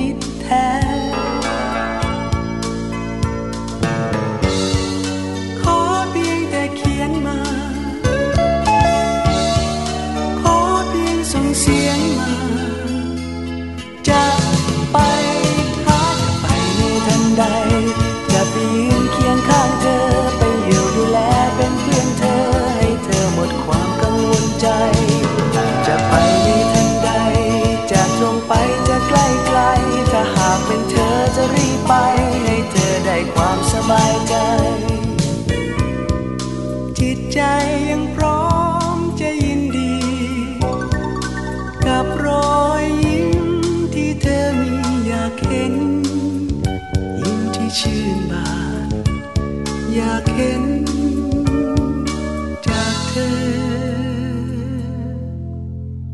ิ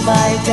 สบายใจ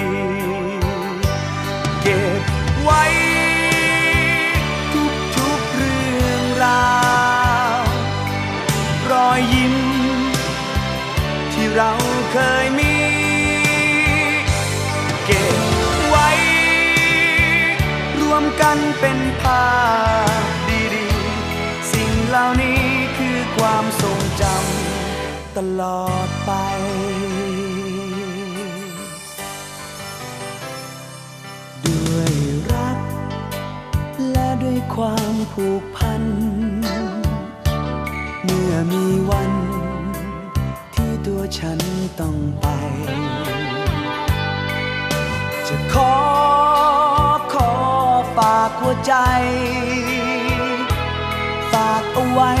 กันเป็นภาพดีๆ สิ่งเหล่านี้คือความทรงจำตลอดไปโดยรักและด้วยความผูกพัน เมื่อมีวันที่ตัวฉันต้องไป ใจ ฝากเอาไว้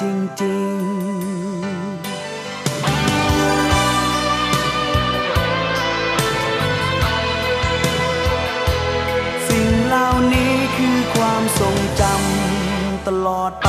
จริงๆสิ่งเหล่านี้คือความทรงจำตลอดไป